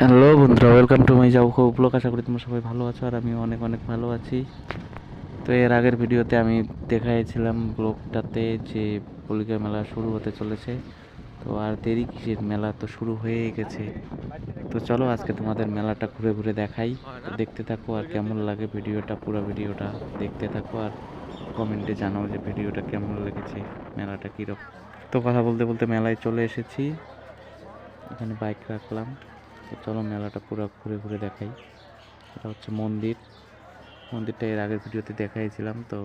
Hello বন্ধুরা welcome to my যাও blog আশা করি তোমরা সবাই ভালো আছো আর আমি অনেক অনেক ভালো আছি। তো এর আগের ভিডিওতে আমি দেখাইছিলাম ব্লগটাতে যে পলিকা মেলা শুরু হতে চলেছে। তো আর দেরি কিসের, মেলা তো শুরু হয়ে গেছে। তো চলো আজকে তোমাদের মেলাটা ঘুরে ঘুরে দেখাই। দেখতে থাকো আর কেমন লাগে ভিডিওটা, পুরো ভিডিওটা দেখতে থাকো আর কমেন্টে জানাও যে ভিডিওটা কেমন লেগেছে, মেলাটা কীরকম। তো কথা বলতে বলতে মেলায় চলে এসেছি। এখানে বাইক রাখলাম। তো চলো মেলাটা পুরো ঘুরে ঘুরে দেখাই। এটা হচ্ছে মন্দির। মন্দিরটা এর আগের ভিডিওতে দেখাইছিলাম, তো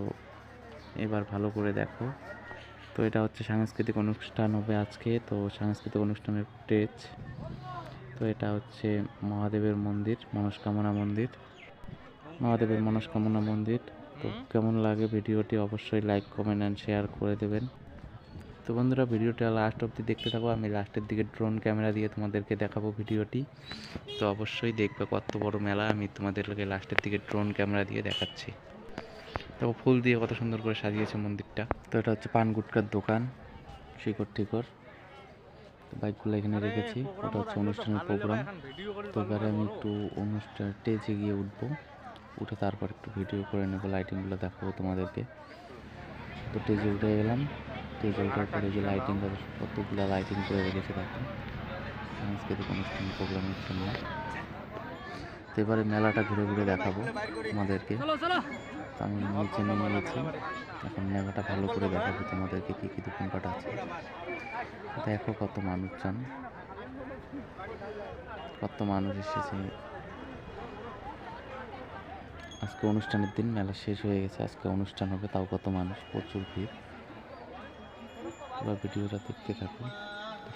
এবার ভালো করে দেখো। তো এটা হচ্ছে সাংস্কৃতিক অনুষ্ঠান হবে আজকে, তো সাংস্কৃতিক অনুষ্ঠানের স্টেজ তো এটা হচ্ছে মহাদেবের মন্দির, মনস্কামনা মন্দির। মহাদেবের মনস্কামনা মন্দির। তো কেমন লাগে ভিডিওটি অবশ্যই লাইক কমেন্ট অ্যান্ড শেয়ার করে দেবেন। তো বন্ধুরা ভিডিওটা লাস্ট অবধি দেখতে থাকো আমি লাস্টের দিকে ড্রোন ক্যামেরা দিয়ে তোমাদেরকে দেখাবো ভিডিওটি। তো অবশ্যই দেখবে কত বড় মেলা আমি তোমাদেরকে লাস্টের দিকে ড্রোন ক্যামেরা দিয়ে দেখাচ্ছি। তো ফুল দিয়ে কত সুন্দর করে সাজিয়েছে মন্দিরটা। তো এটা হচ্ছে পান গুটকার দোকান শিকড় টিকর তো বাইকগুলো এখানে রেখেছি ওটা হচ্ছে অনুষ্ঠানের প্রোগ্রাম তো এবারে আমি একটু অনুষ্ঠান স্টেজে গিয়ে উঠবো উঠে তারপর একটু ভিডিও করে নেব লাইটিংগুলো দেখাবো তোমাদেরকে। তো স্টেজে উঠে গেলাম। ওঠার পরে যে লাইটিং কতগুলো লাইটিং করে রেখেছে দেখো। সাংস্কৃতিক অনুষ্ঠান প্রোগ্রামের জন্য তো এবারে মেলাটা ঘুরে ঘুরে দেখাবো তোমাদেরকে। আমি নিচে নেমে গেছি। এখন মেলাটা ভালো করে দেখাবো তোমাদেরকে কী কী দোকানপাট আছে। দেখো কত মানুষজন। কত মানুষ এসেছে। আজকে অনুষ্ঠানের দিন মেলা শেষ হয়ে গেছে। আজকে অনুষ্ঠান হবে তাও কত মানুষ? প্রচুর ভিড়। পুরো ভিডিওটা দেখতে থাকো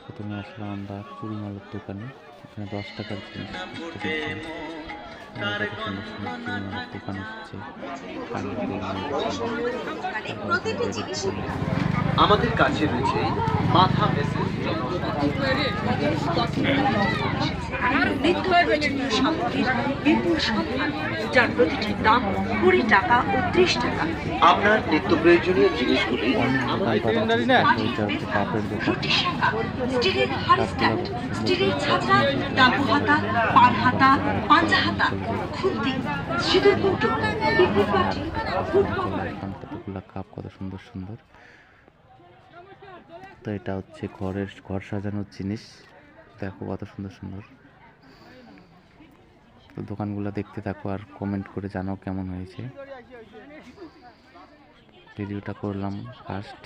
প্রথমে আসলাম আমরা চুরিমালের দোকানে। এখানে দশ টাকার দোকান এসেছে আমাদের কাছে রয়েছে মাথা মেসেজ যার প্রতিটির দাম কুড়ি টাকা ও ত্রিশ টাকা। আপনার নিত্য প্রয়োজনীয় জিনিসগুলি রুটি শাখা স্টিলের হাড়ি স্ট্যান্ড স্টিলের ছাতা হাতা পান হাতা পাঞ্জা হাতা খুন্তি সিঁদুর কৌটো ফুটবল। কাপ কত সুন্দর সুন্দর। তো এটা হচ্ছে ঘরের, ঘর সাজানোর জিনিস। দেখো কত সুন্দর সুন্দর। তো দোকানগুলো দেখতে থাকো আর কমেন্ট করে জানাও কেমন হয়েছে। ভিডিওটা করলাম ফার্স্ট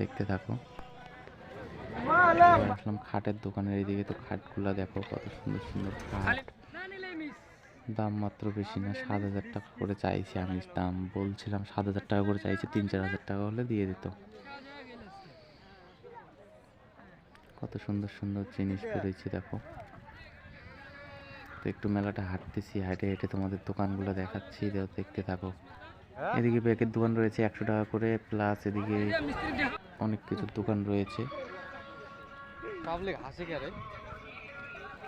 দেখতে থাকো। আসলাম খাটের দোকানের এইদিকে তো খাটগুলা দেখো কত সুন্দর সুন্দর খাট। দাম মাত্র বেশি না, সাত হাজার টাকা করে চাইছি আমি। দাম বলছিলাম সাত হাজার টাকা করে চাইছি, তিন চার হাজার টাকা হলে দিয়ে দিত। কত সুন্দর সুন্দর জিনিস করেছি দেখো। তো একটু মেলাটা হাঁটতেছি হাঁটে হেঁটে তোমাদের দোকানগুলো দেখাচ্ছি দেখতে থাকো। এদিকে ব্যাগের দোকান রয়েছে একশো টাকা করে প্লাস এদিকে অনেক কিছুর দোকান রয়েছে।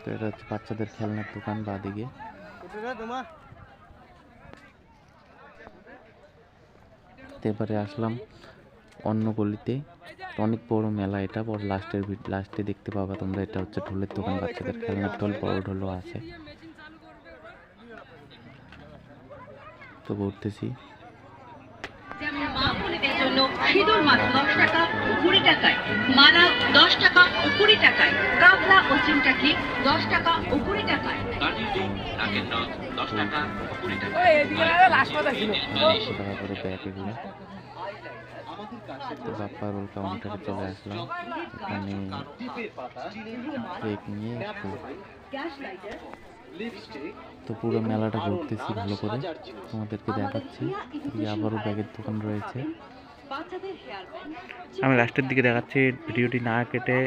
তো এটা হচ্ছে বাচ্চাদের খেলনার দোকান বা দিকে এবারে আসলাম অন্য গলিতে অনেক বড় মেলা এটা। বড় লাস্টের লাস্টে দেখতে পাবা তোমরা, এটা হচ্ছে ঢোলের দোকান, বাচ্চাদের খেলনার ঢোল, বড় ঢোলও আছে। তো ঘুরতেছি। মালা দশ টাকা, কুড়ি টাকায়। চিমটাকি দশ টাকা ও কুড়ি টাকায় তো বাপ্পা রোল কাউন্টারে চলে আসলাম এখানে কেক নিয়ে তো পুরো মেলাটা ঘুরতেছি ভালো করে। তোমাদেরকে দেখাচ্ছি। আবারও ব্যাগের দোকান রয়েছে। আমি লাস্টের দিকে দেখাচ্ছি, ভিডিওটি না কেটে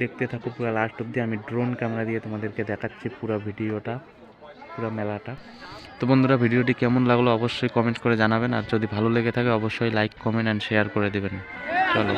দেখতে থাকো, পুরো লাস্ট অবধি। আমি ড্রোন ক্যামেরা দিয়ে তোমাদেরকে দেখাচ্ছি পুরো ভিডিওটা, পুরো মেলাটা। তো বন্ধুরা, ভিডিওটি কেমন লাগল অবশ্যই কমেন্ট করে জানাবেন। আর যদি ভালো লেগে থাকে, অবশ্যই লাইক কমেন্ট অ্যান্ড শেয়ার করে দেবেন। চলো